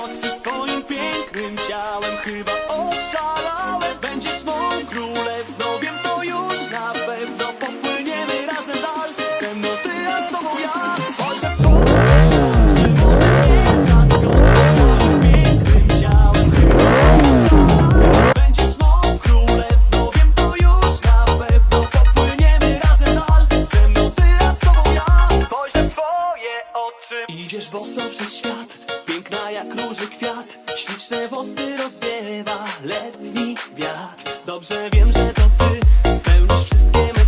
zaskoczysz swoim pięknym ciałem. Chyba oszalałem, będziesz mą królewną Wiem to już na pewno, popłyniemy razem dal Ze mną ty, a z tobą ja. Spojrzę w twoje oczy, może mnie zaskoczysz swoim pięknym ciałem? Chyba oszalałem, będziesz mą królewną Wiem to już na pewno, popłyniemy razem dal Ze mną ty, a z tobą ja. Spojrzę w twoje oczy. Idziesz boso przez świat, piękna jak róży kwiat Śliczne włosy rozwiewa letni wiatr. Dobrze wiem, że to ty spełnisz wszystkie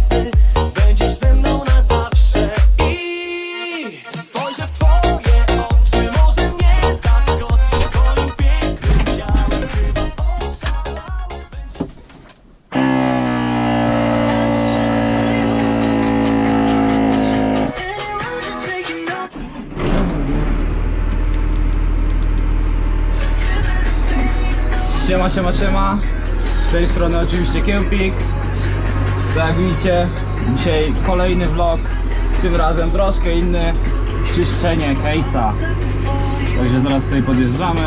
Siema, siema, siema. Z tej strony oczywiście Kiełpik. Tak jak widzicie, dzisiaj kolejny vlog. Tym razem troszkę inny. Czyszczenie case'a. Także zaraz tutaj podjeżdżamy.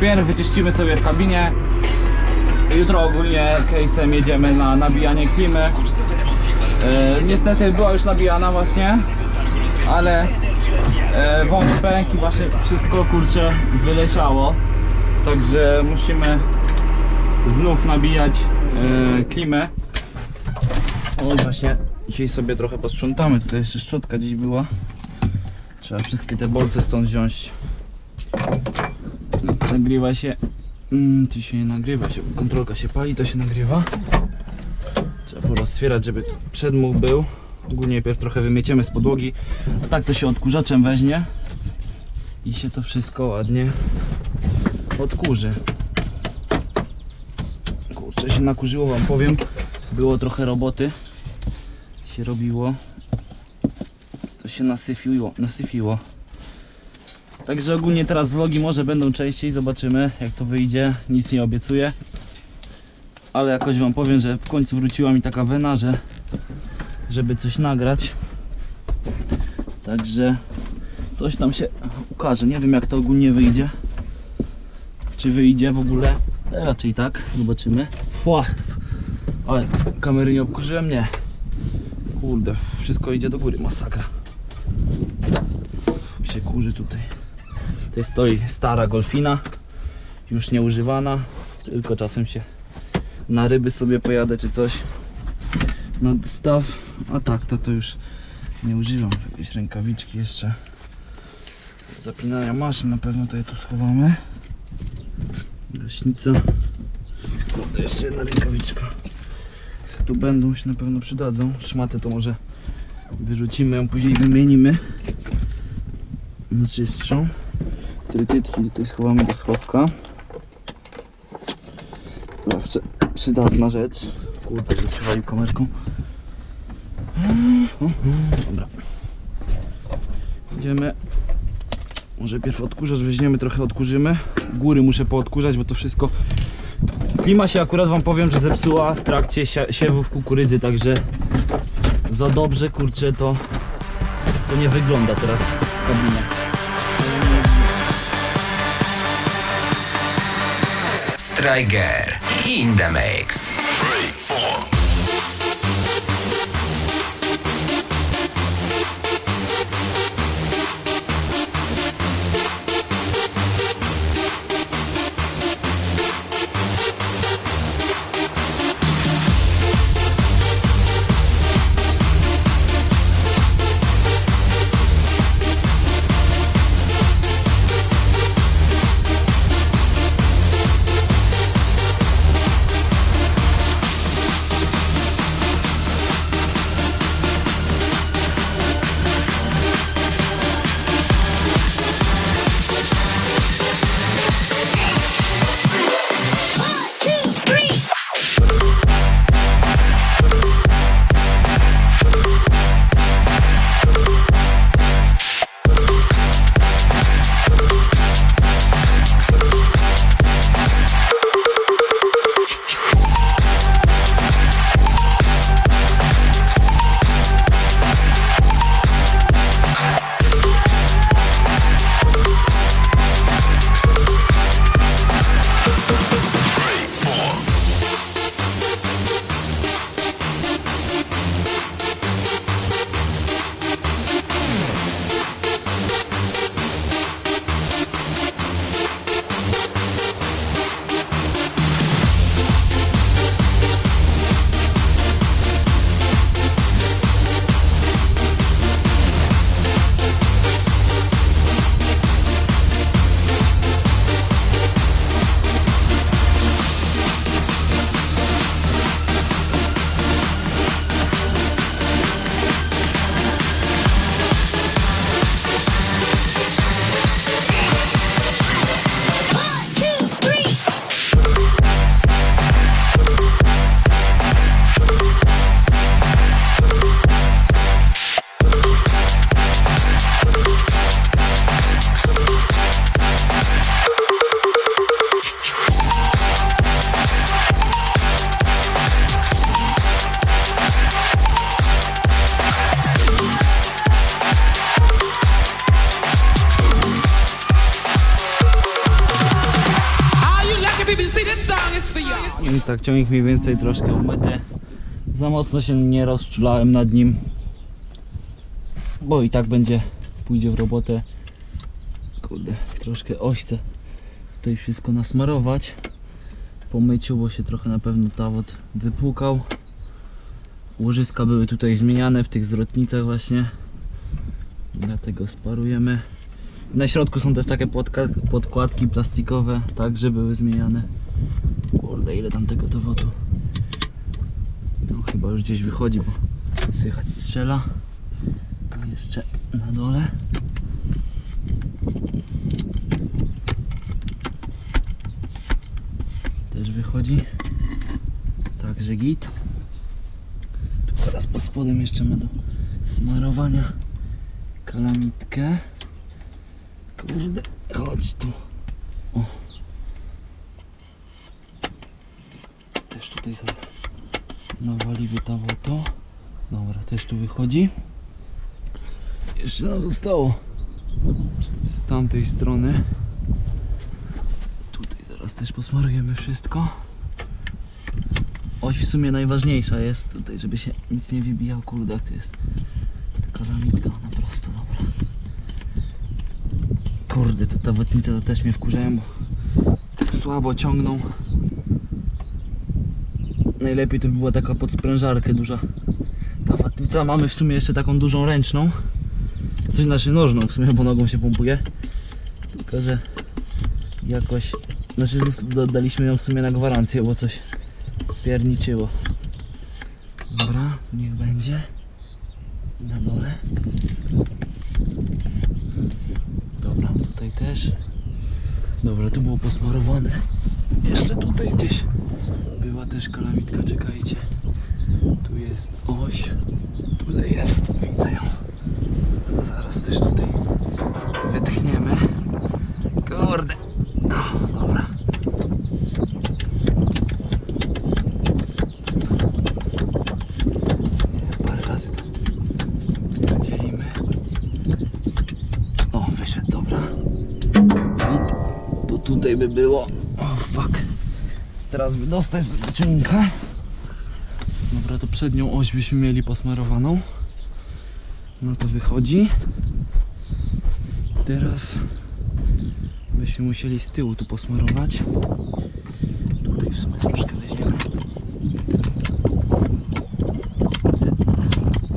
Pierw wyczyścimy sobie w kabinie. Jutro ogólnie case'em jedziemy na nabijanie klimy. E, niestety była już nabijana właśnie, ale e, wąż pękł i właśnie wszystko kurczę wyleciało. Także musimy znów nabijać e, klimę. O właśnie, dzisiaj sobie trochę posprzątamy. Tutaj jeszcze szczotka gdzieś była. Trzeba wszystkie te bolce stąd wziąć. Nagrywa się. Mm, tu się nie nagrywa się. Kontrolka się pali, to się nagrywa. Trzeba poroztwierać, żeby przedmuch był. Ogólnie najpierw trochę wymieciemy z podłogi, a tak to się odkurzaczem weźmie i się to wszystko ładnie odkurzy. Kurczę, się nakurzyło wam powiem. Było trochę roboty. Się robiło. To się nasyfiło, nasyfiło. Także ogólnie teraz vlogi może będą częściej, zobaczymy jak to wyjdzie. Nic nie obiecuję. Ale jakoś wam powiem, że w końcu wróciła mi taka wena, że żeby coś nagrać. Także coś tam się ukaże. Nie wiem jak to ogólnie wyjdzie czy wyjdzie w ogóle. Raczej tak, zobaczymy. Fła. Ale kamery nie obkurzyłem, nie. Kurde, wszystko idzie do góry, masakra. Się kurzy tutaj. Tutaj stoi stara golfina, już nieużywana, tylko czasem się na ryby sobie pojadę czy coś. Na dostaw, a tak, to to już nie używam. Jakieś rękawiczki jeszcze. Zapinania maszyn na pewno tutaj tu schowamy. Gaśnica. Kurde, jeszcze jedna rękawiczka. Tu będą się na pewno przydadzą. Szmatę to może wyrzucimy, ją później wymienimy na czystszą. Trytytki tutaj schowamy do schowka. Zawsze przydatna rzecz. Kurde, że przywalił kamerką. Dobra. Idziemy może pierw odkurzacz weźmiemy, trochę odkurzymy. Góry muszę poodkurzać, bo to wszystko... Klima się akurat wam powiem, że zepsuła w trakcie siewów kukurydzy, także za dobrze, kurczę, to, to nie wygląda teraz w kabinie. Striker in the mix. Więc tak, ciągnik mniej więcej troszkę umyty. Za mocno się nie rozczulałem nad nim. Bo i tak będzie, pójdzie w robotę. Kurde, troszkę ośce tutaj wszystko nasmarować po myciu, bo się trochę na pewno tawot wypłukał. Łożyska były tutaj zmieniane w tych zwrotnicach właśnie. Dlatego sparujemy. Na środku są też takie podkładki plastikowe, także były zmieniane. Kurde, ile tam tego tawotu. No chyba już gdzieś wychodzi, bo słychać strzela. Tu jeszcze na dole. Też wychodzi. Także git. Tu teraz pod spodem jeszcze ma do smarowania kalamitkę. Kurde, chodź tu. Też tutaj zaraz nawalimy to. Dobra, też tu wychodzi. Jeszcze nam zostało z tamtej strony. Tutaj zaraz też posmarujemy wszystko. Oś w sumie najważniejsza jest tutaj, żeby się nic nie wybijał. Kurde, jak to jest taka ramitka, ona prosto, dobra. Kurde, te tawotnice to też mnie wkurzają, bo słabo ciągną. Najlepiej to by była taka pod sprężarkę duża tawotnica. Mamy w sumie jeszcze taką dużą ręczną. Coś znaczy nożną w sumie, bo nogą się pompuje. Tylko, że jakoś... Znaczy daliśmy ją w sumie na gwarancję, bo coś pierniczyło. Dobra, niech będzie. Na dole. Dobra, tutaj też. Dobra, tu było posmarowane. Jeszcze tutaj gdzieś była też kalamitka, czekajcie. Tu jest oś. Tutaj jest, widzę ją. Zaraz też tutaj wytchniemy. Kurde. O, dobra. Parę razy dzielimy. Wyszedł, dobra. To tutaj by było. Teraz wydostać z wyciągnika. Dobra, to przednią oś byśmy mieli posmarowaną. No to wychodzi. Teraz byśmy musieli z tyłu tu posmarować. Tutaj w sumie troszkę weźmiemy.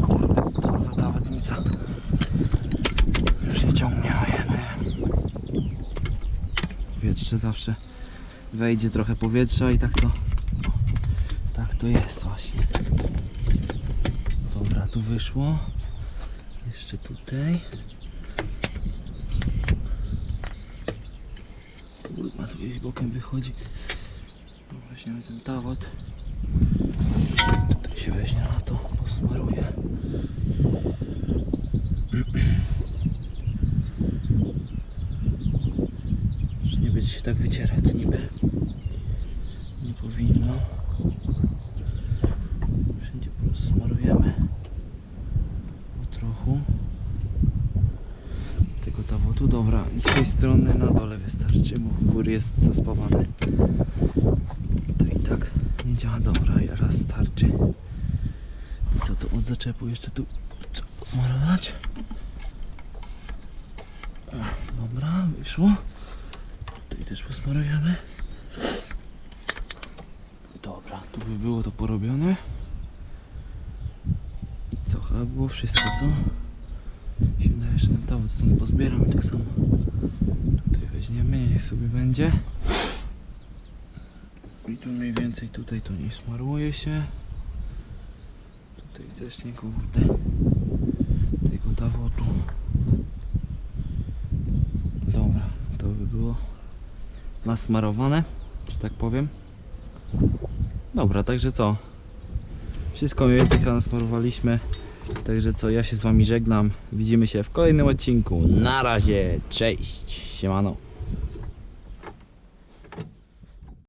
Kurde, co za tawetnica. Już nie ciągnie, ojeny. Powietrze zawsze wejdzie trochę powietrza i tak to tak to jest właśnie. Dobra, tu wyszło. Jeszcze tutaj. Kurwa, tu gdzieś bokiem wychodzi. No, Weźmiemy ten tawot. Tu się weźmie na to, posmaruję. Że nie będzie się tak wycierać niby. Nie powinno. Wszędzie po prostu smarujemy. Po trochu. Tego tawotu. Dobra, z tej strony na dole wystarczy, bo góry jest zaspawany. To i tak nie działa. Dobra, raz starczy. I co tu od zaczepu jeszcze tu. O, Dobra, wyszło. Też posmarujemy. Dobra, tu by było to porobione. I co, chyba było wszystko, co? Się wydaje, że ten tawot stąd pozbieram tak samo. Tutaj weźmiemy, niech sobie będzie. I tu mniej więcej tutaj to nie smaruje się. Tutaj też nie kurde. Tego tawotu. Dobra, to by było nasmarowane, że tak powiem. Dobra, także co? Wszystko mniej więcej chyba nasmarowaliśmy. Także co, ja się z wami żegnam. Widzimy się w kolejnym odcinku. Na razie, cześć, siemano.